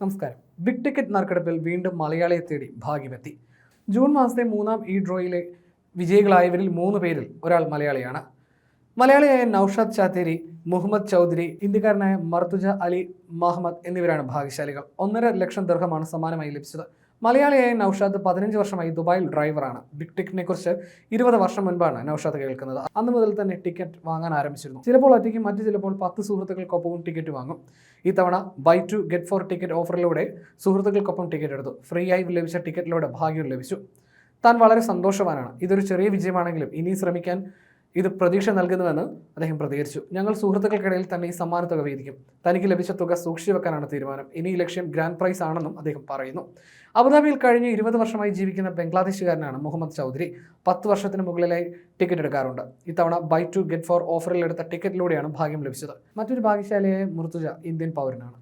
നമസ്കാരം. Big ticket നറുക്കെടുപ്പിൽ വീണ്ടും മലയാളിയെ തേടി ഭാഗ്യമെത്തി. ജൂൺ മാസത്തെ മൂന്നാം ഈ ഡ്രോയിലെ വിജയികളായവരിൽ മൂന്ന് പേരിൽ ഒരാൾ മലയാളിയാണ്. മലയാളിയായ നൌഷാദ് ചാത്തേരി മുഹമ്മദ് ചൗധരി ഇന്ത്യക്കാരനായ മർത്തുജ അലി മഹമ്മദ് എന്നിവരാണ് ഭാഗ്യശാലികൾ. ഒന്നര ലക്ഷം ദർഹമാണ് സമ്മാനമായി ലഭിച്ചത്. മലയാളിയായ നൌഷാദ് പതിനഞ്ച് വർഷമായി ദുബായിൽ ഡ്രൈവറാണ്. ബിഗ് ടിക്കറ്റിനെ കുറിച്ച് ഇരുപത് വർഷം മുൻപാണ് നൌഷാദ് കേൾക്കുന്നത്. അന്ന് മുതൽ തന്നെ ടിക്കറ്റ് വാങ്ങാൻ ആരംഭിച്ചിരുന്നു. ചിലപ്പോൾ ഒറ്റയ്ക്ക് മറ്റു ചിലപ്പോൾ പത്ത് സുഹൃത്തുക്കൾക്കൊപ്പവും ടിക്കറ്റ് വാങ്ങും. ഇത്തവണ buy two get four ticket ഓഫറിലൂടെ സുഹൃത്തുക്കൾക്കൊപ്പം ടിക്കറ്റ് എടുത്തു. ഫ്രീ ആയി ലഭിച്ച ടിക്കറ്റിലൂടെ ഭാഗ്യം ലഭിച്ചു. താൻ വളരെ സന്തോഷവാനാണ്. ഇതൊരു ചെറിയ വിജയമാണെങ്കിലും ഇനി ശ്രമിക്കാൻ ഇത് പ്രതീക്ഷ നൽകുന്നുവെന്ന് അദ്ദേഹം പ്രതികരിച്ചു. ഞങ്ങൾ സുഹൃത്തുക്കൾക്കിടയിൽ തന്നെ ഈ സമ്മാനത്തുക വീതിക്കും. തനിക്ക് ലഭിച്ച തുക സൂക്ഷിച്ചു വെക്കാനാണ് തീരുമാനം. ഇനി ലക്ഷ്യം ഗ്രാൻഡ് പ്രൈസ് ആണെന്നും അദ്ദേഹം പറയുന്നു. അബുദാബിയിൽ കഴിഞ്ഞ് ഇരുപത് വർഷമായി ജീവിക്കുന്ന ബംഗ്ലാദേശുകാരനാണ് മുഹമ്മദ് ചൗധരി. പത്ത് വർഷത്തിന് മുകളിലായി ടിക്കറ്റ് എടുക്കാറുണ്ട്. ഇത്തവണ ബൈ ടു ഗെറ്റ് ഫോർ ഓഫറിൽ എടുത്ത ടിക്കറ്റിലൂടെയാണ് ഭാഗ്യം ലഭിച്ചത്. മറ്റൊരു ഭാഗ്യശാലിയായ മുർത്തുജ ഇന്ത്യൻ പൗരനാണ്.